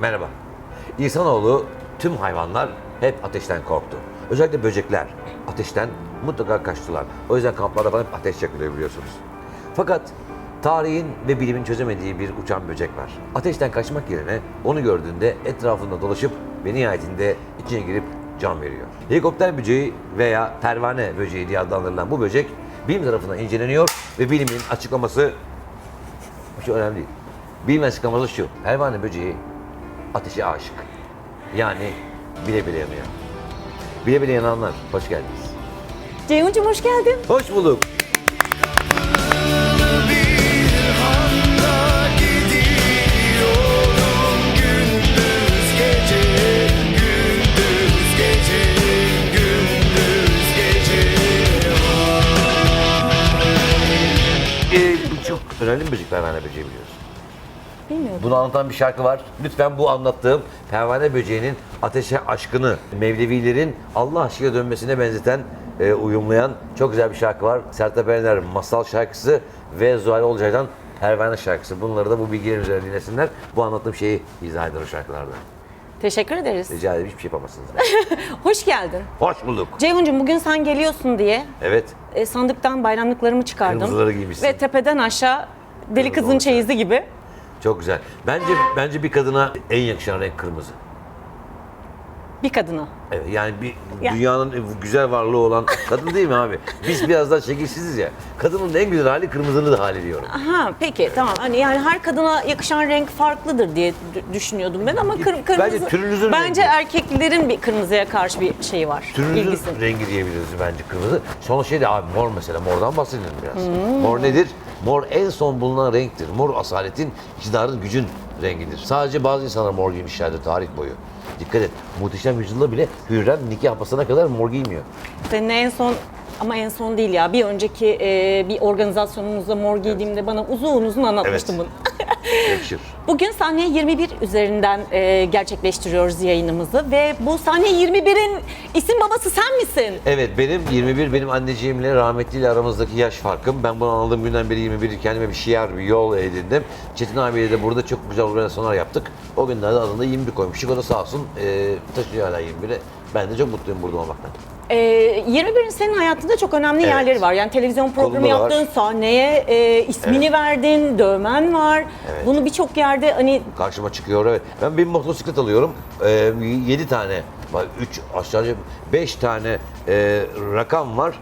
Merhaba. İnsanoğlu tüm hayvanlar hep ateşten korktu. Özellikle böcekler ateşten mutlaka kaçtılar. O yüzden kamplarda falan hep ateş yakılıyor biliyorsunuz. Fakat tarihin ve bilimin çözemediği bir uçan böcek var. Ateşten kaçmak yerine onu gördüğünde etrafında dolaşıp ve nihayetinde içine girip can veriyor. Helikopter böceği veya pervane böceği diye adlandırılan bu böcek bilim tarafından inceleniyor ve bilimin açıklaması şey önemli değil. Bilim açıklaması şu. Pervane böceği ateşe aşık. Yani bile bile yanıyor. Bile bile yananlar hoş geldiniz. Ceyhun'cum hoş geldin. Hoş bulduk. Ee, çok önemli bir böcek pervane böceği biliyorsun. Bilmiyordum. Bunu anlatan bir şarkı var. Lütfen bu anlattığım pervane böceğinin ateşe aşkını, Mevlevilerin Allah aşkına dönmesine benzeten, e, uyumlayan çok güzel bir şarkı var. Sertab Erener masal şarkısı ve Zuhal Olcay'dan Pervane şarkısı. Bunları da bu bilgiler üzerine dinlesinler. Bu anlattığım şeyi izah eder o şarkılarda. Teşekkür ederiz. Rica ederim hiçbir şey yapamazsınız. Hoş geldin. Hoş bulduk. Ceyhun'cum bugün sen geliyorsun diye Evet. e, sandıktan bayramlıklarımı çıkardım. Kırmızıları giymişsin. Ve tepeden aşağı deli Kırmızı kızın olacak. çeyizi gibi. Çok güzel. Bence bence bir kadına en yakışan renk kırmızı. Bir kadına. Evet, yani bir Ya. dünyanın güzel varlığı olan kadın değil mi abi? Biz biraz daha şekilsiziz ya. Kadının en güzel hali kırmızılı da hali diyorum. Aha peki tamam. Hani yani her kadına yakışan renk farklıdır diye d- düşünüyordum ben ama kır, kırmızı... türünüzün Bence rengi. erkeklerin bir kırmızıya karşı bir şeyi var. Türünüzün ilgisi. rengi diyebiliriz bence kırmızı. Sonra şey de abi mor mesela mordan bahsedelim biraz. Hmm. Mor nedir? Mor en son bulunan renktir. Mor asaletin, iktidarın, gücün rengidir. Sadece bazı insanlar mor giymişlerdir tarih boyu. Dikkat et. Muhteşem Yüzyılda bile Hürrem nikah basana kadar mor giymiyor. Seninle en son ama en son değil ya. Bir önceki e, bir organizasyonumuzda mor giydiğimde bana uzun uzun anlatmıştın Evet. bunu. Yakışır. Bugün sahne 21 üzerinden e, gerçekleştiriyoruz yayınımızı ve bu sahne 21'in isim babası sen misin? Evet benim 21 benim anneciğimle rahmetliyle aramızdaki yaş farkım. Ben bunu anladığım günden beri 21 kendime bir şiar bir yol edindim. Çetin abiyle de burada çok güzel organizasyonlar yaptık. O günlerde adında 21 koymuştuk. O da sağ olsun e, taşıyor hala 21'i. Ben de çok mutluyum burada olmaktan. E, 21'in senin hayatında çok önemli Evet. yerleri var. Yani televizyon programı Kolunda var. yaptın, sahneye e, ismini verdin, dövmen var. Evet. Bunu birçok yerde hani Karşıma çıkıyor evet. Ben bir motosiklet alıyorum. E, 7 tane, 3 aşağıya 5 tane e, rakam var.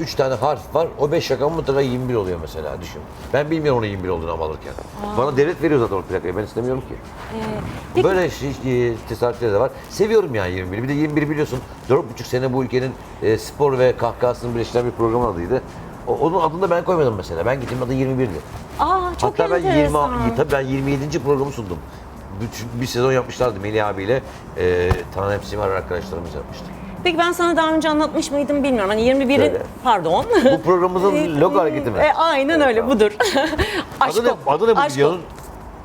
3 tane harf var. O 5 rakam mutlaka 21 oluyor mesela düşün. Ben bilmiyorum onun 21 olduğunu ama alırken. Bana devlet veriyor zaten o plakayı. Ben istemiyorum ki. e, peki, Böyle şey, e, tesadüfleri de var. Seviyorum yani 21'i. Bir de 21 biliyorsun 4,5 sene bu ülkenin e, spor ve kahkahasını birleştiren bir program adıydı. O, onun adını da ben koymadım mesela. Ben gittim adı 21'di. aa çok Hatta ben 20, enteresan. tabii ben 27. programı sundum. Bir, bir sezon yapmışlardı Melih abiyle. E, Taner Simar arkadaşlarımız yapmıştı. Peki ben sana daha önce anlatmış mıydım bilmiyorum. Hani 21'in Söyle. pardon. Bu programımızın logo hareketi mi? E, aynen Evet, öyle tamam. budur. Aşk Adı ne, adı ne bu Aşk o. videonun?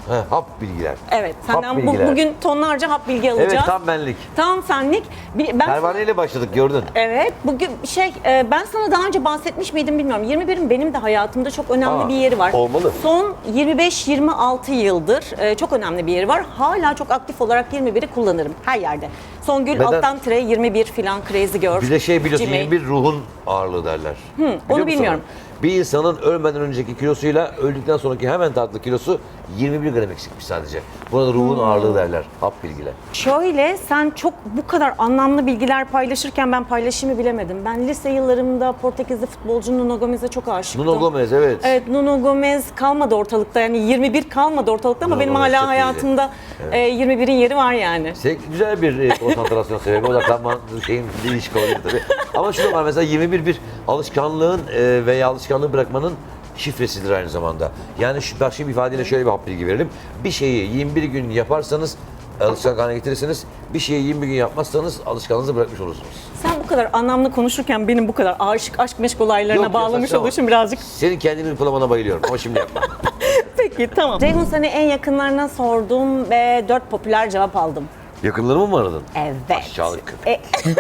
He, hap bilgiler. Evet, Hap senden bu- bilgiler. bugün tonlarca hap bilgi alacağız. Evet tam benlik. Tam senlik. Bir- Ben Pervane ile başladık gördün. Evet, bugün şey e, ben sana daha önce bahsetmiş miydim bilmiyorum. 21'in benim de hayatımda çok önemli Aa, bir yeri var. olmalı. Son 25-26 yıldır e, çok önemli bir yeri var. Hala çok aktif olarak 21'i kullanırım her yerde. Songül Neden? alttan tire 21 filan Crazy Girl. Bir de şey biliyorsun Gmail. 21 ruhun ağırlığı derler. Biliyor musun bilmiyorum. Bir insanın ölmeden önceki kilosuyla öldükten sonraki hemen tatlı kilosu 21 gram eksikmiş sadece. Buna da ruhun ağırlığı derler. Hap bilgiler. Şöyle sen çok bu kadar anlamlı bilgiler paylaşırken ben paylaşımı bilemedim. Ben lise yıllarımda Portekizli futbolcu Nuno Gomez'e çok aşıktım. Nuno Gomez evet. Evet Nuno Gomez kalmadı ortalıkta yani 21 kalmadı ortalıkta ama Nuno benim Gomez hala çok iyiydi. hayatımda e, 21'in yeri var yani. Sen güzel bir e, konsantrasyon sebebi. Odaklanma şeyin ilişki olabilir tabii. Ama şu da var mesela 21 bir alışkanlığın e, veya alışkanlığı bırakmanın şifresidir aynı zamanda. Yani şu başka bir ifadeyle şöyle bir hap bilgi verelim. Bir şeyi 21 gün yaparsanız alışkanlık haline getirirsiniz. Bir şeyi 21 gün yapmazsanız alışkanlığınızı bırakmış olursunuz. Sen bu kadar anlamlı konuşurken benim bu kadar aşık aşk meşk olaylarına Yok, bağlamış saçmalama. oluşum birazcık. Senin kendini hırpalamana bayılıyorum ama şimdi yapma. Peki tamam. Ceyhun seni en yakınlarına sordum ve 4 popüler cevap aldım. Yakınlarımı mı aradın? Evet. Aşağılık köpek. E,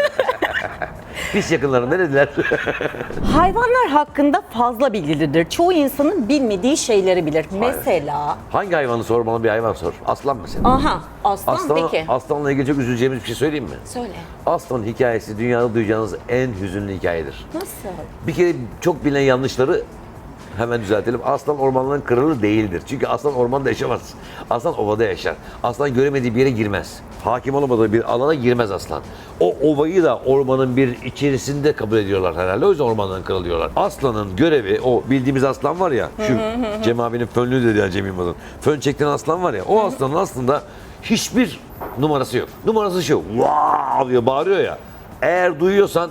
Biz yakınlarında ne dediler? Hayvanlar hakkında fazla bilgilidir. Çoğu insanın bilmediği şeyleri bilir. Mesela, Hangi hayvanı sor bana bir hayvan sor. Aslan mesela. aha aslan, Aslan, peki. aslanla ilgili çok üzüleceğimiz bir şey söyleyeyim mi? Söyle. Aslan hikayesi dünyada duyacağınız en hüzünlü hikayedir. Nasıl? Bir kere çok bilinen yanlışları hemen düzeltelim. Aslan ormanların kralı değildir. Çünkü aslan ormanda yaşamaz. Aslan ovada yaşar. Aslan göremediği bir yere girmez. Hakim olamadığı bir alana girmez aslan. O ovayı da ormanın bir içerisinde kabul ediyorlar herhalde. O yüzden ormanların kralı diyorlar. Aslanın görevi, o bildiğimiz aslan var ya, şu Cem abinin fönlü dedi ya Cem Yılmaz'ın. Fön çektiren aslan var ya, o aslanın aslında hiçbir numarası yok. Numarası şu, wow diyor, bağırıyor ya. Eğer duyuyorsan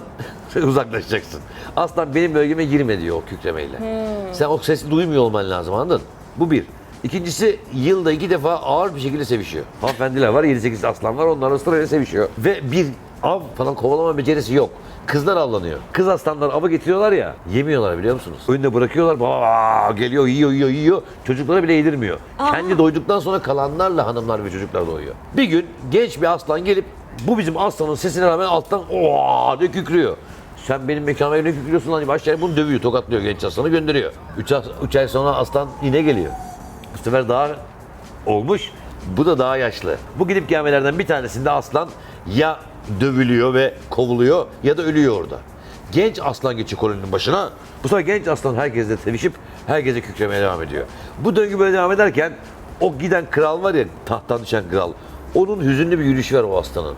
uzaklaşacaksın. Aslan benim bölgeme girme diyor o kükremeyle. Sen o sesi duymuyor olman lazım anladın? Bu bir. İkincisi yılda iki defa ağır bir şekilde sevişiyor. Hanımefendiler var, 7-8 aslan var onlarla sırayla sevişiyor. Ve bir av falan kovalama becerisi yok. Kızlar avlanıyor. Kız aslanlar ava getiriyorlar ya, yemiyorlar biliyor musunuz? Önüne bırakıyorlar, baa, geliyor, yiyor, yiyor, yiyor. Çocuklara bile yedirmiyor. Kendi doyduktan sonra kalanlarla hanımlar ve çocuklar doyuyor. Bir gün genç bir aslan gelip bu bizim aslanın sesine rağmen alttan ooo diye kükrüyor. Sen benim mekanıma ne kükrüyorsun lan? Başlayıp bunu dövüyor, tokatlıyor genç aslanı gönderiyor. Üç, as- üç ay sonra aslan yine geliyor. Bu sefer daha olmuş. Bu da daha yaşlı. Bu gidip gelmelerden bir tanesinde aslan ya dövülüyor ve kovuluyor ya da ölüyor orada. Genç aslan geçiyor koloninin başına. Bu sefer genç aslan herkesle sevişip herkese kükremeye devam ediyor. Bu döngü böyle devam ederken o giden kral var ya tahttan düşen kral. Onun hüzünlü bir yürüyüşü var o aslanın.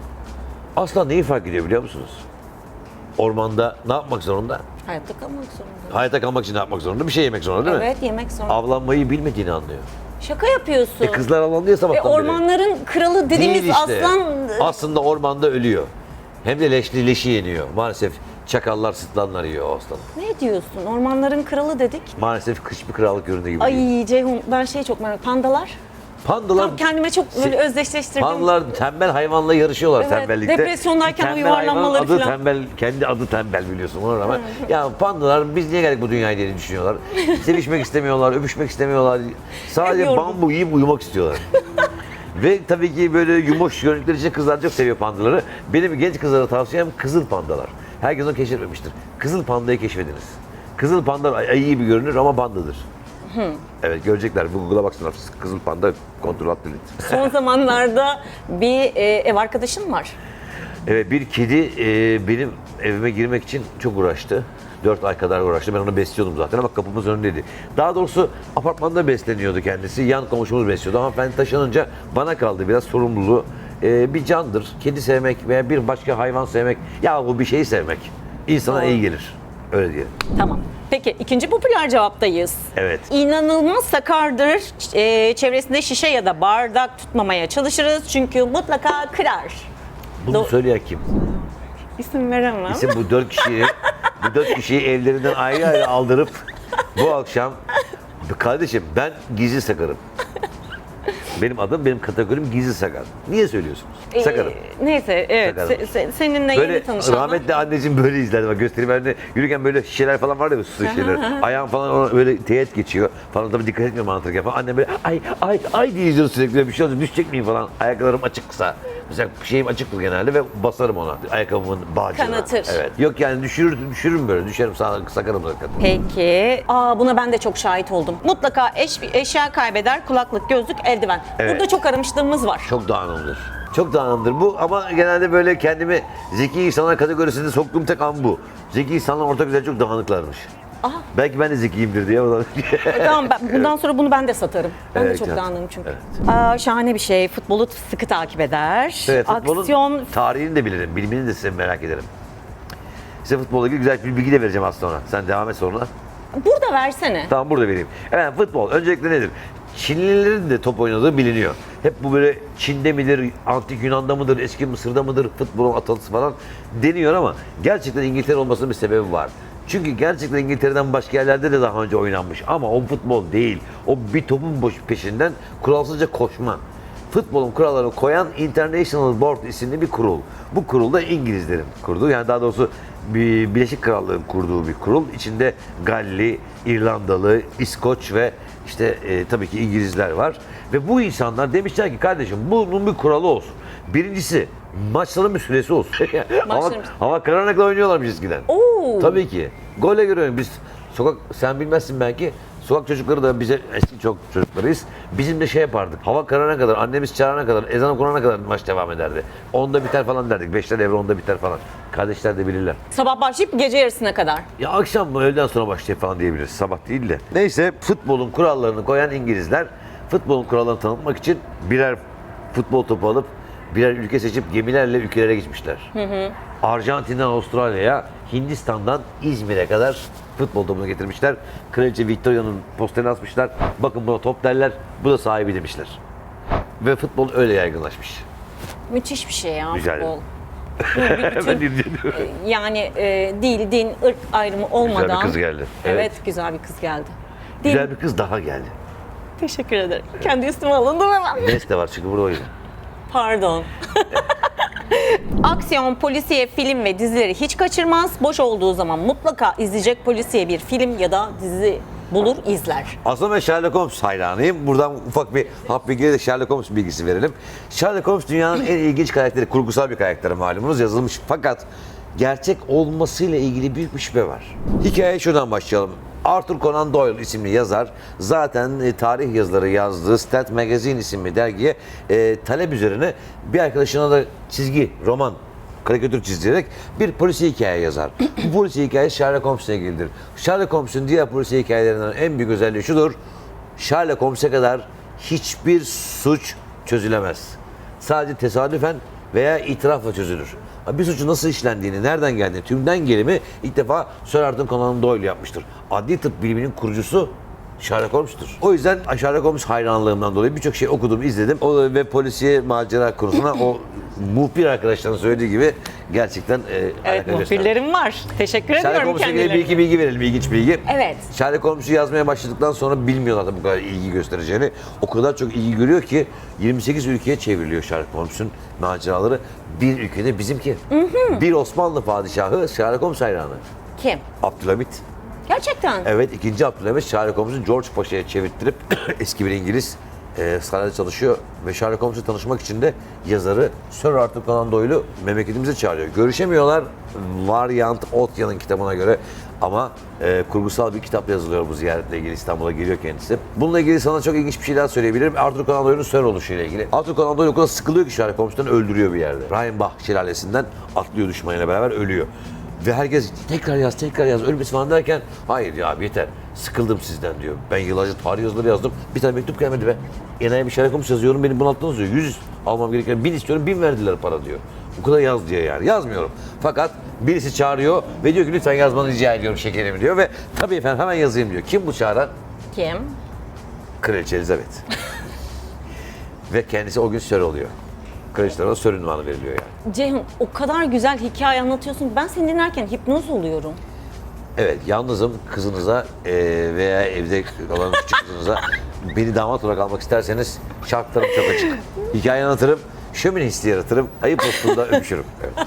Aslan neyi fark ediyor biliyor musunuz? Ormanda ne yapmak zorunda? Hayatta kalmak zorunda. Hayatta kalmak için ne yapmak zorunda? Bir şey yemek zorunda değil mi? Evet, yemek zorunda. Avlanmayı bilmediğini anlıyor. Şaka yapıyorsun. E kızlar avlanıyor sabahtan beri. ormanların kralı dediğimiz Değil işte. aslan Aslında ormanda ölüyor. Hem de leşli leşi yeniyor. Maalesef çakallar, sırtlanlar yiyor o aslanı. ne diyorsun? Ormanların kralı dedik. Maalesef kış bir krallık ürünü gibi. değil. Ay Ceyhun ben şey çok merak Pandalar. Pandalar, Tam kendime çok böyle özdeşleştirdim. pandalar tembel hayvanla yarışıyorlar Evet, tembellikte. depresyondayken o Tembel yuvarlanmaları hayvanın adı falan. tembel, kendi adı tembel biliyorsun ona rağmen. ya pandalar biz niye geldik bu dünyaya diye düşünüyorlar. Sevişmek istemiyorlar, öpüşmek istemiyorlar. Sadece bambu yiyip uyumak istiyorlar. Ve tabii ki böyle yumuş gördükleri için kızlar çok seviyor pandaları. Benim genç kızlara tavsiyem kızıl pandalar. Herkes onu keşfetmemiştir. Kızıl pandayı keşfediniz. Kızıl panda ay iyi gibi görünür ama pandadır. Evet görecekler. Google'a baksınlar. Kızıl panda kontrol alt delete. Son zamanlarda bir e, ev arkadaşım var. Evet bir kedi e, benim evime girmek için çok uğraştı. 4 ay kadar uğraştı. Ben onu besliyordum zaten ama kapımız önündeydi. Daha doğrusu apartmanda besleniyordu kendisi. Yan komşumuz besliyordu. Hanımefendi taşınınca bana kaldı biraz sorumluluğu. E, bir candır. Kedi sevmek veya bir başka hayvan sevmek. Ya bu bir şeyi sevmek. insana iyi gelir. Öyle diyelim. Tamam. Peki ikinci popüler cevaptayız. Evet. İnanılmaz sakardır. E, çevresinde şişe ya da bardak tutmamaya çalışırız. Çünkü mutlaka kırar. Bunu Do- söyleyen kim? İsim veremem. İsim bu dört kişiyi, bu dört kişiyi evlerinden ayrı ayrı aldırıp bu akşam kardeşim ben gizli sakarım. Benim adım, benim kategorim gizli sakar. Niye söylüyorsunuz? Ee, Sakarım. neyse evet Sakarım. Se- se- seninle Böyle yeni tanışanlar. rahmetli anneciğim böyle izlerdi. Bak göstereyim ben de yürürken böyle şişeler falan var ya böyle su şişeleri. Ayağım falan ona böyle teğet geçiyor. Falan tabii dikkat etmiyorum anlatırken falan. Annem böyle ay ay ay diye izliyor sürekli. Bir şey olacak düşecek miyim falan. Ayaklarım açıksa. Mesela şeyim açıktır genelde ve basarım ona. Ayakkabımın bağcığına. Kanatır. Evet. Yok yani düşürür, düşürürüm böyle. Düşerim sağ sakarım zaten. Peki. Aa buna ben de çok şahit oldum. Mutlaka eş, eşya kaybeder, kulaklık, gözlük, eldiven. Evet. Burada çok aramışlığımız var. Çok dağınımdır. Çok dağınımdır bu ama genelde böyle kendimi zeki insanlar kategorisinde soktuğum tek an bu. Zeki insanlar ortak güzel çok dağınıklarmış. Aha. Belki ben de zekiyimdir diye. da- tamam ben, bundan sonra bunu ben de satarım. Ben de Evet, çok evet. dağınığım çünkü. Aa, şahane bir şey. Futbolu sıkı takip eder. Evet, futbolun Aksiyon tarihini de bilirim, bilimini de size merak ederim. Size futbolla ilgili güzel bir bilgi de vereceğim az sonra. Sen devam et sonra. burada versene. Tamam burada vereyim. Evet futbol öncelikle nedir? Çinlilerin de top oynadığı biliniyor. Hep bu böyle Çin'de midir, Antik Yunan'da mıdır, eski Mısır'da mıdır futbolun atılısı falan deniyor ama gerçekten İngiltere olmasının bir sebebi var. Çünkü gerçekten İngiltere'den başka yerlerde de daha önce oynanmış ama o futbol değil. O bir topun boş peşinden kuralsızca koşma. Futbolun kurallarını koyan International Board isimli bir kurul. Bu kurul da İngilizlerin kurduğu yani daha doğrusu bir Birleşik Krallığın kurduğu bir kurul. İçinde Galli, İrlandalı, İskoç ve işte e, tabii ki İngilizler var. Ve bu insanlar demişler ki kardeşim bunun bir kuralı olsun. Birincisi Maçların bir süresi olsun. hava, Maçların- hava kararına kadar oynuyorlarmış eskiden. Oo. Tabii ki. Gole göre oynuyor. Biz sokak, sen bilmezsin belki. Sokak çocukları da bize eski çok çocuklarıyız. Bizim de şey yapardık. Hava kararına kadar, annemiz çağırana kadar, ezan okunana kadar maç devam ederdi. Onda biter falan derdik. Beşler evre onda biter falan. Kardeşler de bilirler. Sabah başlayıp gece yarısına kadar. Ya akşam mı öğleden sonra başlayıp falan diyebiliriz. Sabah değil de. Neyse futbolun kurallarını koyan İngilizler futbolun kurallarını tanıtmak için birer futbol topu alıp birer ülke seçip gemilerle ülkelere gitmişler. Arjantin'den Avustralya'ya, Hindistan'dan İzmir'e kadar futbol topunu getirmişler. Kraliçe Victoria'nın posterini asmışlar. Bakın buna top derler, bu da sahibi demişler. Ve futbol öyle yaygınlaşmış. Müthiş bir şey ya Rica futbol. Ben dinliyorum. Yani e, dil, din, ırk ayrımı olmadan. kız geldi. Evet, Evet. güzel bir kız geldi. Din, Güzel bir kız daha geldi. Teşekkür ederim. Kendi üstüme alındım hemen. Nes de var çünkü burada o yüzden. Pardon. Aksiyon, polisiye, film ve dizileri hiç kaçırmaz. Boş olduğu zaman mutlaka izleyecek polisiye bir film ya da dizi bulur, izler. Aslında ben Sherlock Holmes hayranıyım. Buradan ufak bir hap bilgiyle de Sherlock Holmes bilgisi verelim. Sherlock Holmes dünyanın en ilginç karakteri, kurgusal bir karakteri malumunuz yazılmış. Fakat gerçek olmasıyla ilgili büyük bir şüphe var. Hikayeye şuradan başlayalım. Arthur Conan Doyle isimli yazar zaten e, tarih yazıları yazdığı Stat Magazine isimli dergiye e, talep üzerine bir arkadaşına da çizgi, roman karikatür çizerek bir polisiye hikaye yazar. Bu polisiye hikaye Sherlock Holmes'le ilgilidir. Sherlock Holmes'un diğer polisiye hikayelerinden en büyük özelliği şudur. Sherlock Holmes'e kadar hiçbir suç çözülemez. Sadece tesadüfen veya itirafla çözülür. Bir suçun nasıl işlendiğini, nereden geldiğini, tümden gelimi ilk defa Sir Arthur Conan Doyle yapmıştır. Adli tıp biliminin kurucusu Sherlock Holmes'tur. O yüzden Sherlock Holmes hayranlığımdan dolayı birçok şey okudum, izledim. O ve polisiye macera konusuna o muhbir arkadaşların söylediği gibi gerçekten e, Evet, alaka gösterdi. muhbirlerim var. Teşekkür Sherlock ediyorum Holmes'la ilgili bir kendilerine. iki bilgi verelim, ilginç bilgi. Evet. Sherlock Holmes'u yazmaya başladıktan sonra bilmiyorlardı bu kadar ilgi göstereceğini. O kadar çok ilgi görüyor ki 28 ülkeye çevriliyor Sherlock Holmes'un maceraları. Bir ülkede bizimki. Bir Osmanlı padişahı Sherlock Holmes hayranı. Kim? Abdülhamit. Gerçekten. Evet ikinci Abdülhamit Sherlock Holmes'u George Paşa'ya çevirttirip eski bir İngiliz e, sarayda çalışıyor ve Sherlock Holmes'u tanışmak için de yazarı Sir Arthur Conan Doyle'u memleketimize çağırıyor. Görüşemiyorlar Variant Otya'nın kitabına göre ama e, kurgusal bir kitap yazılıyor bu ziyaretle ilgili İstanbul'a geliyor kendisi. Bununla ilgili sana çok ilginç bir şey daha söyleyebilirim. Arthur Conan Doyle'un Sir oluşuyla ilgili. Arthur Conan Doyle o kadar sıkılıyor ki Sherlock Holmes'tan öldürüyor bir yerde. Rhinebach şelalesinden atlıyor düşmanıyla beraber ölüyor. Ve herkes tekrar yaz, tekrar yaz, ölmesi falan derken hayır ya yeter. Sıkıldım sizden diyor. Ben yıllarca tarih yazıları yazdım. Bir tane mektup gelmedi be. Enayi bir Holmes yazıyorum beni bunalttınız diyor. Yüz almam gereken bin istiyorum bin verdiler para diyor. Bu kadar yaz diye yani. Yazmıyorum. Fakat birisi çağırıyor ve diyor ki lütfen yazmanı rica ediyorum şekerim diyor. Ve tabii efendim hemen yazayım diyor. Kim bu çağıran? Kim? Kraliçe Elizabeth. ve kendisi o gün sör oluyor. Kraliçelere sör ünvanı veriliyor yani. Ceyhun o kadar güzel hikaye anlatıyorsun. Ben seni dinlerken hipnoz oluyorum. Evet, yalnızım kızınıza eee, veya evde olan küçük kızınıza beni damat olarak almak isterseniz şartlarım çok açık. Hikaye anlatırım, şömine hissi yaratırım, ayıp postunda öpüşürüm. Evet.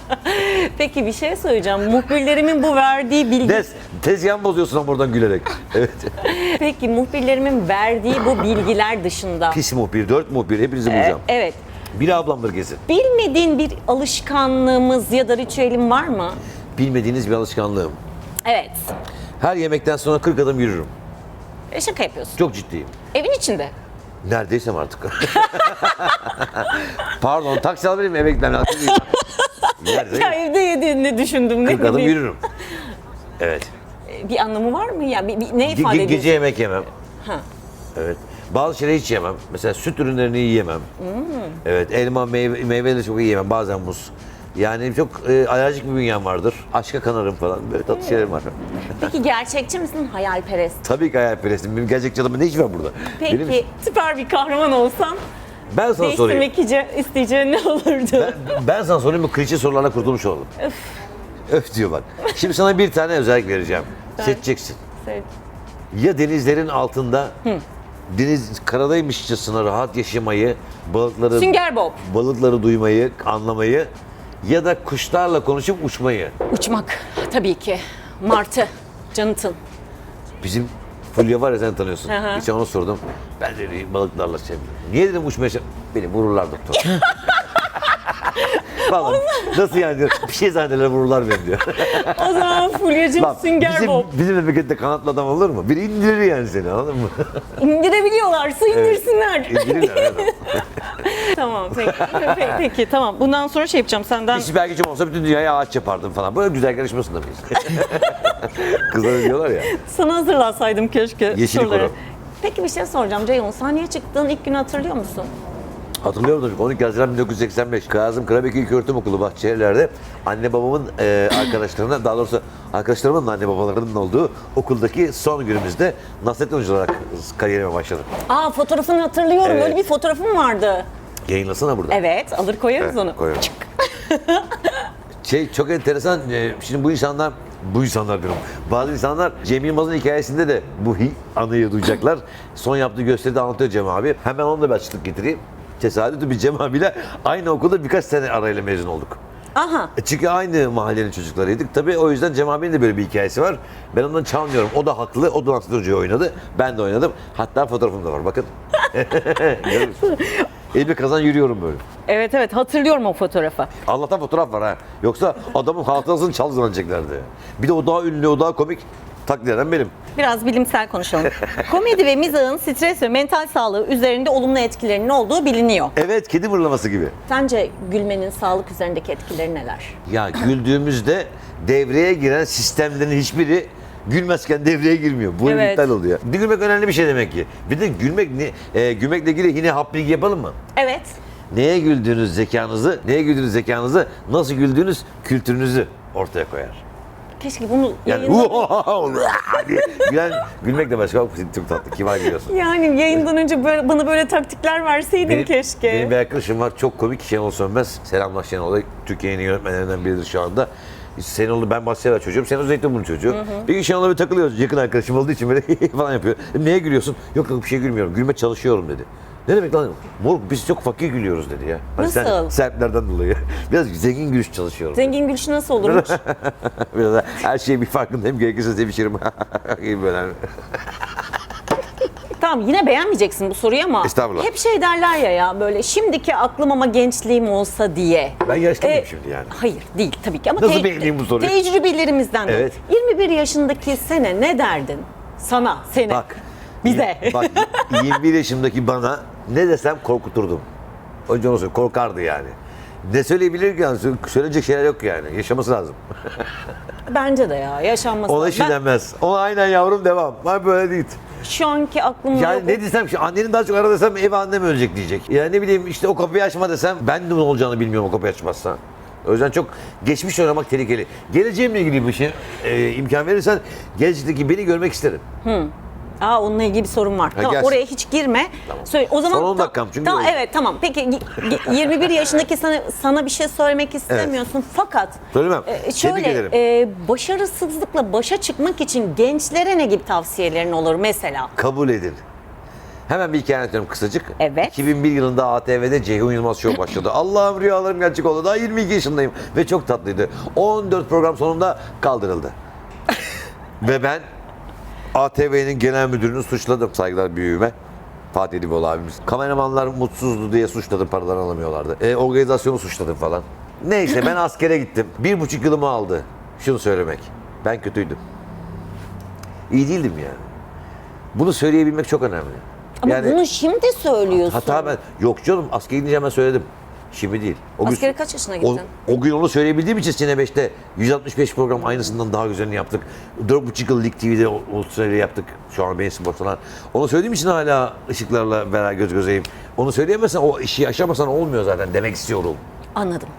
Peki bir şey söyleyeceğim. Muhbirlerimin bu verdiği bilgi... Des, tezgahımı bozuyorsun ama buradan gülerek. Evet. Peki muhbirlerimin verdiği bu bilgiler dışında... Pis muhbir, dört muhbir, hepinizi bulacağım. Evet. Biri ablamdır kesin. Bilmediğin bir alışkanlığımız ya da ritüelin var mı? Bilmediğiniz bir alışkanlığım. Evet. Her yemekten sonra 40 adım yürürüm. E, şaka yapıyorsun. Çok ciddiyim. Evin içinde. Neredeysem artık. Pardon, taksi alabilir miyim? Eve gitmem lazım. Nerede? Ya evde yediğini düşündüm. Ne 40 adım bileyim. yürürüm. Evet. Bir anlamı var mı ya? Bir, bir- ne Ge- ifade ediyorsun? gece yemek yemem. Ha. Evet. Bazı şeyleri hiç yemem. Mesela süt ürünlerini yiyemem. Hmm. Evet. Elma, meyve, meyve de çok iyi yemem. Bazen muz. Yani çok e, alerjik bir bünyem vardır. Aşka kanarım falan. Böyle tatlı şeylerim var. Peki gerçekçi misin? Hayalperest. Tabii ki hayalperestim. Benim gerçekçi adamın ne işi var burada? Peki Benim, süper bir kahraman olsan ben sana sorayım. değiştirmek isteyeceğin ne olurdu? Ben, ben sana sorayım bu klişe sorularla kurtulmuş olalım. Öf. Öf diyor bak. Şimdi sana bir tane özellik vereceğim. Seçeceksin. Söyle. Ya denizlerin altında deniz karadaymışçasına rahat yaşamayı, balıkları Sünger Bob. balıkları duymayı, anlamayı ya da kuşlarla konuşup uçmayı. Uçmak tabii ki. Martı. Canıtın. Bizim Fulya var ya sen tanıyorsun. Hı. Hiç ona sordum. Ben dedi balıklarla sevmiyorum. Niye dedim uçmaya Beni vururlar doktor. falan. Nasıl yani diyor. Bir şey zannederler vururlar beni diyor. O zaman Fulya'cığım Lan Sünger bizim, Bob. bizim memlekette kanatlı adam olur mu? Biri indirir yani seni anladın mı? İndirebiliyorlarsa indirsinler. İndirirler evet. tamam peki. peki. Peki tamam. Bundan sonra şey yapacağım senden. İşte belki olsa bütün dünyaya ağaç yapardım falan. Böyle güzel yarışmasında mıyız? Kızlar diyorlar ya. Sana hazırlasaydım keşke Yeşil soruları. koro. Peki bir şey soracağım Ceyhun. Sahneye çıktığın ilk günü hatırlıyor musun? Hatırlıyor musun? 12 Haziran 1985 Kazım Karabekir İlköğretim Okulu Bahçeliler'de anne babamın e, arkadaşlarına daha doğrusu arkadaşlarımın da anne babalarının olduğu okuldaki son günümüzde Nasrettin Hoca olarak kariyerime başladım. Aa fotoğrafını hatırlıyorum. Evet. Öyle bir fotoğrafım vardı. Yayınlasana burada. Evet alır koyarız Evet, onu. koyarım. şey çok enteresan. e, Şimdi bu insanlar bu insanlar diyorum. Bazı insanlar Cem Yılmaz'ın hikayesinde de bu anıyı duyacaklar. Son yaptığı gösteride anlatıyor Cem abi. Hemen onu da bir açıklık getireyim. Tesadüfi bir Cem abiyle aynı okulda birkaç sene arayla mezun olduk. Aha. E Çünkü aynı mahallenin çocuklarıydık. Tabii o yüzden Cem abinin de böyle bir hikayesi var. Ben ondan çalmıyorum. O da haklı. O da Nasrettin Hoca'yı oynadı. Ben de oynadım. Hatta fotoğrafım da var. Bakın. Elimi kazan yürüyorum böyle. Evet evet hatırlıyorum o fotoğrafı. Allah'tan fotoğraf var ha. Yoksa adamın hafızasını çal zannedeceklerdi. Bir de o daha ünlü, o daha komik. Taklit eden benim. Biraz bilimsel konuşalım. Komedi ve mizahın stres ve mental sağlığı üzerinde olumlu etkilerinin olduğu biliniyor. Evet, kedi mırlaması gibi. Sence gülmenin sağlık üzerindeki etkileri neler? Ya güldüğümüzde devreye giren sistemlerin hiçbiri gülmezken devreye girmiyor. Bu Evet. iptal oluyor. Gülmek önemli bir şey demek ki. Bir de gülmek, ne, e, gülmekle ilgili yine hap bilgi yapalım mı? Evet. Neye güldüğünüz zekanızı, neye güldüğünüz zekanızı, nasıl güldüğünüz kültürünüzü ortaya koyar. Keşke bunu Yani yayından, diye gülen, gülmek de başka. Bak, Çok tatlı, kibar gülüyorsun. yani yayından önce böyle, bana böyle taktikler verseydin keşke. Benim bir arkadaşım var çok komik Şenol Sönmez. Selamlar Şenol'a. Türkiye'nin yönetmenlerinden biridir şu anda. Şenol'u ben Bahçeliler çocuğum. Şenol Zeytinburnu çocuğu. Bir gün Şenol'la bir takılıyoruz. Yakın arkadaşım olduğu için böyle falan yapıyor. Neye gülüyorsun? Yok yok bir şey gülmüyorum. Gülme çalışıyorum dedi. Ne demek lan? Moruk biz çok fakir gülüyoruz dedi ya. Hani Sen, Nasıl? serplerden dolayı. Biraz zengin gülüş çalışıyorum. Zengin gülüşü nasıl olurmuş? Biraz her şeye bir farkındayım. Gerekirse sevişirim. gibi böyle. tamam yine beğenmeyeceksin bu soruyu ama Estağfurullah. hep şey derler ya ya böyle şimdiki aklım ama gençliğim olsa diye. Ben yaşlı mıyım Ee, şimdi yani? Hayır değil tabii ki ama Nasıl beğeneyim bu soruyu? tecrübelerimizden de. Evet. 21 yaşındaki sene ne derdin? Sana, sene. Bak. Bize. Bak 21 yaşımdaki bana ne desem korkuturdum. Önce onu söyle, korkardı yani. Ne söyleyebilir ki yani? Sö- Söyleyecek şeyler yok yani. Yaşaması lazım. Bence de ya yaşanması. Ona lazım. işi denmez. Ona aynen yavrum devam. Ben böyle değil. Ben şu anki aklımda Yani ne desem ki annenin daha çok ara desem ev annem ölecek diyecek. Yani ne bileyim işte o kapıyı açma desem ben de ne olacağını bilmiyorum o kapıyı açmazsa. O yüzden çok geçmiş oynamak tehlikeli. Geleceğimle ilgili bir şey e, imkan verirsen gelecekteki beni görmek isterim. Aa onunla ilgili bir sorun var. tamam gelsin. oraya hiç girme. Söyle o zaman Son on ta- dakikam çünkü Tamam öyle. evet tamam. Peki y- y- 21 yaşındaki sana sana bir şey söylemek istemiyorsun fakat Söylemem. e, şöyle e, başarısızlıkla başa çıkmak için gençlere ne gibi tavsiyelerin olur mesela? Kabul edin. Hemen bir hikaye anlatıyorum kısacık. Evet. 2001 yılında ATV'de Ceyhun Yılmaz Show başladı. Allah'ım rüyalarım gerçek oldu. Daha 22 yaşındayım ve çok tatlıydı. 14 program sonunda kaldırıldı. ve ben ATV'nin genel müdürünü suçladım saygılar büyüğüme. Fatih Liboğlu abimiz. Kameramanlar mutsuzdu diye suçladım, paralar alamıyorlardı. E, organizasyonu suçladım falan. Neyse ben askere gittim. Bir buçuk yılımı aldı. Şunu söylemek. Ben kötüydüm. İyi değildim yani. Bunu söyleyebilmek çok önemli. Ama yani bunu şimdi söylüyorsun. hata ben yok canım askere gidince hemen söyledim. Şimdi değil. O gün- Askere kaç yaşına o, gittin? o gün onu söyleyebildiğim için Sine 5'te 165 program aynısından daha güzelini yaptık. 4,5 yıl Lig TV'de o, o süreyle yaptık. Şu an beyin spor falan. Onu söylediğim için hala ışıklarla beraber göz gözeyim. Onu söyleyemezsen o işi yaşamasan olmuyor zaten demek istiyorum. Anladım.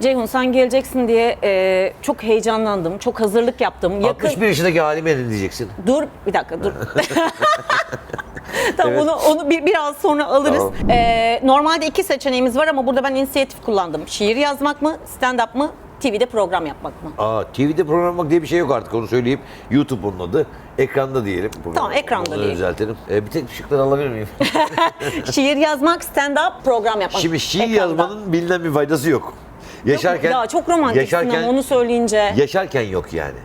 Ceyhun sen geleceksin diye e, çok heyecanlandım. Çok hazırlık yaptım. Yakın, 61 yaşındaki halime ne diyeceksin? Dur bir dakika dur. tamam Evet. onu onu bir, biraz sonra alırız. Tamam. Ee, normalde iki seçeneğimiz var ama burada ben inisiyatif kullandım. Şiir yazmak mı, stand-up mı, TV'de program yapmak mı? Aa, TV'de program yapmak diye bir şey yok artık onu söyleyeyim. YouTube onun adı. Ekranda diyelim. Program. Tamam, ekranda Onu diyelim. düzeltelim. Ee, bir tek ışıkları alabilir miyim? Şiir yazmak, stand-up, program yapmak. Şimdi şiir Ekranda. yazmanın bilinen bir faydası yok. Yaşarken Ya çok romantiksin ama onu söyleyince. yaşarken yok yani.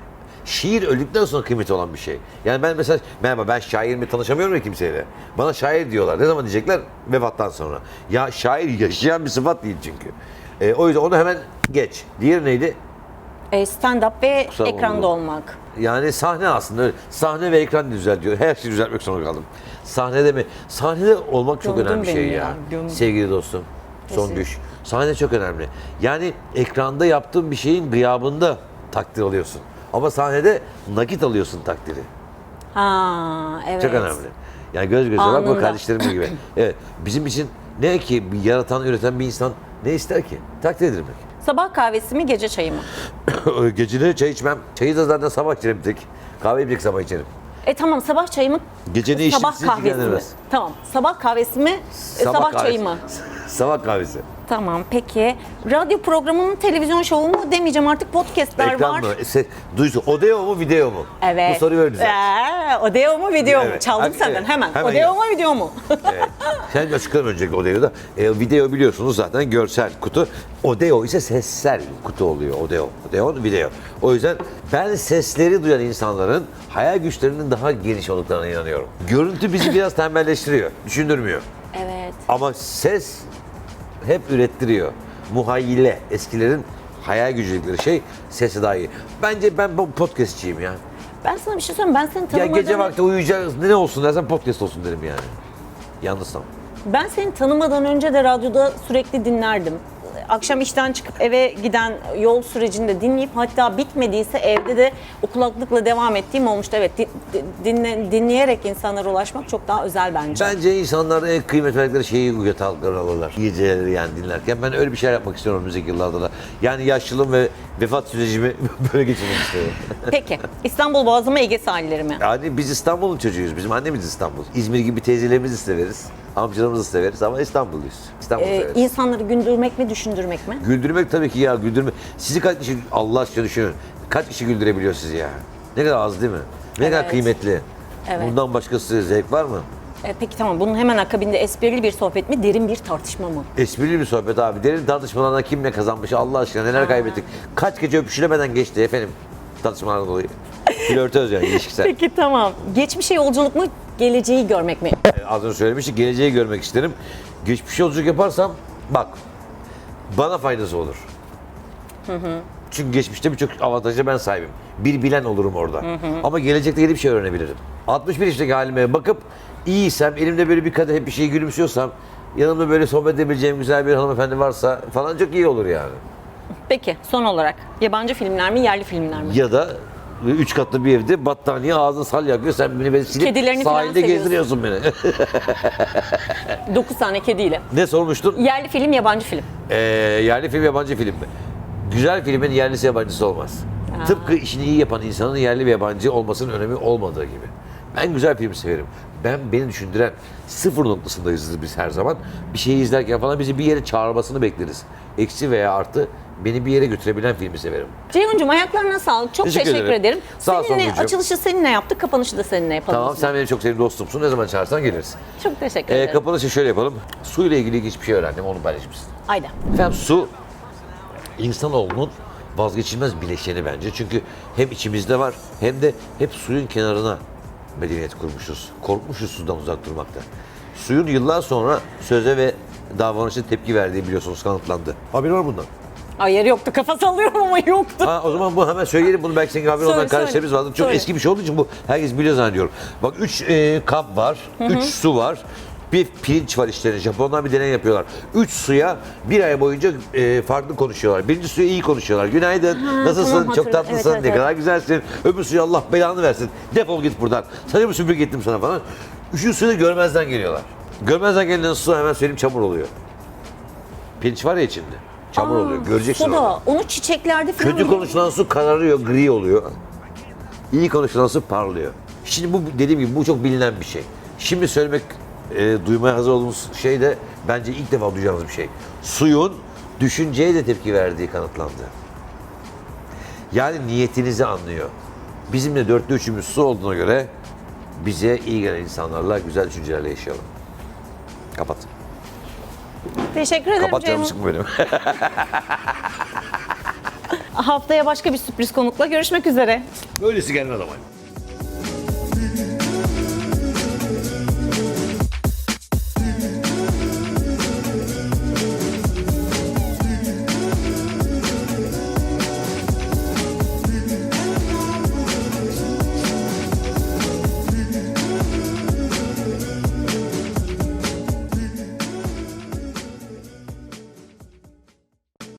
Şiir öldükten sonra kıymeti olan bir şey. Yani ben mesela merhaba ben şair mi tanışamıyorum ya kimseyle. Bana şair diyorlar. Ne zaman diyecekler? Vefattan sonra. Ya şair yaşayan bir sıfat değil çünkü. E, o yüzden onu hemen geç. Diğeri neydi? E, stand-up ve Kusura bakma. ekranda olmak. Yani sahne aslında öyle. Sahne ve ekran düzel diyor. Her şeyi düzeltmek zorunda kaldım. Sahnede mi? Sahnede olmak çok Gömdün önemli bir şey beni ya. ya, gömdün. Sevgili dostum. Son Kesin. güç. Sahne çok önemli. Yani ekranda yaptığın bir şeyin gıyabında takdir alıyorsun. Ama sahnede nakit alıyorsun takdiri. Ha evet. Çok önemli. Yani göz göze bak bu Anında. kardeşlerim gibi. Evet. Bizim için ne ki bir yaratan, üreten bir insan ne ister ki? Takdir edilmek. Sabah kahvesi mi gece çayı mı? Geceleri çay içmem. Çayı da zaten sabah içerim tek. Kahveyi bir tek sabah içerim. E tamam sabah çayı mı? Gece ne içtim Sabah sizi kahvesi mi? ilgilendirmez. Tamam. Sabah kahvesi mi? e, Sabah, kahvesi. çayı mı? sabah kahvesi. Tamam peki. Radyo programının televizyon şovu mu demeyeceğim artık podcastler Ekran var. mı? Se, duysun. Odeo mu video mu? Evet. Bu soruyu öyle. Ee, Odeo mu video mu? Evet. Çaldım Hadi, senden evet. hemen. Hemen Odeo mu video mu? Evet. Sen açıklarım önceki Odeo'da. E, video biliyorsunuz zaten görsel kutu. Odeo ise sessel kutu oluyor. Odeo. Odeo video. O yüzden ben sesleri duyan insanların hayal güçlerinin daha geniş olduklarına inanıyorum. Görüntü bizi biraz tembelleştiriyor. Düşündürmüyor. evet. Ama ses hep ürettiriyor. Muhayyile eskilerin hayal gücü dedikleri şey sesi daha iyi. Bence ben bu podcastçiyim ya. Ben sana bir şey söyleyeyim. Ben seni Ya gece vakti uyuyacağız ne olsun dersen podcast olsun derim yani. Yalnızsam. Ben seni tanımadan önce de radyoda sürekli dinlerdim. Akşam işten çıkıp eve giden yol sürecinde dinleyip hatta bitmediyse evde de o kulaklıkla devam ettiğim olmuştu. Evet di- di- dinle- dinleyerek insanlara ulaşmak çok daha özel bence. Bence insanlar en kıymet verdikleri şeyi uyuyataldıklarını alırlar. Geceleri yani dinlerken. Ben öyle bir şeyler yapmak istiyorum müzik yıllarda da. Yani yaşlılığım ve vefat sürecimi böyle geçirmek istiyorum. Peki İstanbul Boğazı mı Ege sahilleri mi? Yani biz İstanbul'un çocuğuyuz. Bizim annemiz İstanbul. İzmir gibi teyzelerimizi severiz. Amcalarımızı severiz ama İstanbulluyuz. İstanbul'u Ee, severiz. insanları güldürmek mi düşündürmek mi? Güldürmek tabii ki ya güldürmek. Sizi kaç kişi Allah aşkına düşünün. Kaç kişi güldürebiliyor sizi ya? Ne kadar az değil mi? Ne kadar Evet. kıymetli. Evet. Bundan başkası zevk var mı? Ee, peki tamam bunun hemen akabinde esprili bir sohbet mi derin bir tartışma mı? Esprili bir sohbet abi. Derin tartışmalardan kim ne kazanmış Allah aşkına neler kaybettik. Kaç gece öpüşülemeden geçti efendim tartışmalardan dolayı. Flörtöz yani ilişkisel. Peki tamam. Geçmişe yolculuk mu geleceği görmek mi? Az önce söylemiştik geleceği görmek isterim. Geçmiş yolculuk yaparsam bak bana faydası olur. Çünkü geçmişte birçok avantaja ben sahibim. Bir bilen olurum orada. Ama gelecekte yeni bir şey öğrenebilirim. 61 yaşındaki halime bakıp iyiysem, elimde böyle bir kadeh bir şey gülümsüyorsam, yanımda böyle sohbet edebileceğim güzel bir hanımefendi varsa falan çok iyi olur yani. Peki son olarak yabancı filmler mi yerli filmler mi? Ya da üç katlı bir evde battaniye ağzın sal yakıyor. Sen beni böyle silip Kedilerini falan sahilde seviyorsun. gezdiriyorsun beni. 9 tane kediyle. ne sormuştun? Yerli film yabancı film. Ee, yerli film yabancı film mi? Güzel filmin yerlisi yabancısı olmaz. Tıpkı işini iyi yapan insanın yerli ve yabancı olmasının önemi olmadığı gibi. Ben güzel film severim. Ben beni düşündüren sıfır noktasındayız biz her zaman. Bir şeyi izlerken falan bizi bir yere çağırmasını bekleriz. Eksi veya artı beni bir yere götürebilen filmi severim. Ceyhun'cum ayaklarına sağlık. Çok Teşekkür ederim. Sağ ol seninle Songül'cüm. açılışı seninle yaptık, kapanışı da seninle yapalım. Tamam sen benim çok sevdiğim dostumsun. Ne zaman çağırsan geliriz. Çok teşekkür Ee, ederim. kapanışı şöyle yapalım. Su ile ilgili hiçbir şey öğrendim. Onu paylaşmışsın. Ayda. Efendim su insanoğlunun vazgeçilmez bileşeni bence. Çünkü hem içimizde var hem de hep suyun kenarına medeniyet kurmuşuz. Korkmuşuz sudan uzak durmakta. Suyun yıllar sonra söze ve davranışa tepki verdiği biliyorsunuz kanıtlandı. Haberin var bundan? Ay yeri yoktu. Kafa sallıyorum ama yoktu. Ha, o zaman bu hemen söyleyelim bunu belki senin haberin olan kardeşlerimiz vardı. Çok Söyle. eski bir şey olduğu için bu herkes biliyor zannediyorum. Bak üç e, kap var, üç su var. Bir pirinç var içlerinde. Japonlar bir deney yapıyorlar. Üç suya bir ay boyunca e, farklı konuşuyorlar. Birinci suya iyi konuşuyorlar. Günaydın, nasılsın, tamam, çok hatırladım. tatlısın, Evet, ne evet. kadar güzelsin. Öbür suya Allah belanı versin. Defol git buradan. Sana bir süpürge ettim sana falan. Üçüncü suyu da görmezden geliyorlar. Görmezden gelen su hemen söyleyeyim çamur oluyor. Pirinç var ya içinde. Çamur oluyor. Göreceksin Soda. orada. Onu çiçeklerde falan... Kötü konuşulan su kararıyor, gri oluyor. İyi konuşulan su parlıyor. Şimdi bu dediğim gibi bu çok bilinen bir şey. Şimdi söylemek, e, duymaya hazır olduğumuz şey de bence ilk defa duyacağınız bir şey. Suyun düşünceye de tepki verdiği kanıtlandı. Yani niyetinizi anlıyor. Bizim de dörtte üçümüz su olduğuna göre bize iyi gelen insanlarla güzel düşüncelerle yaşayalım. Kapat. Teşekkür ederim Kapat canım Ceyhun. sıkma benim. Haftaya başka bir sürpriz konukla görüşmek üzere. Böylesi gelmez ama.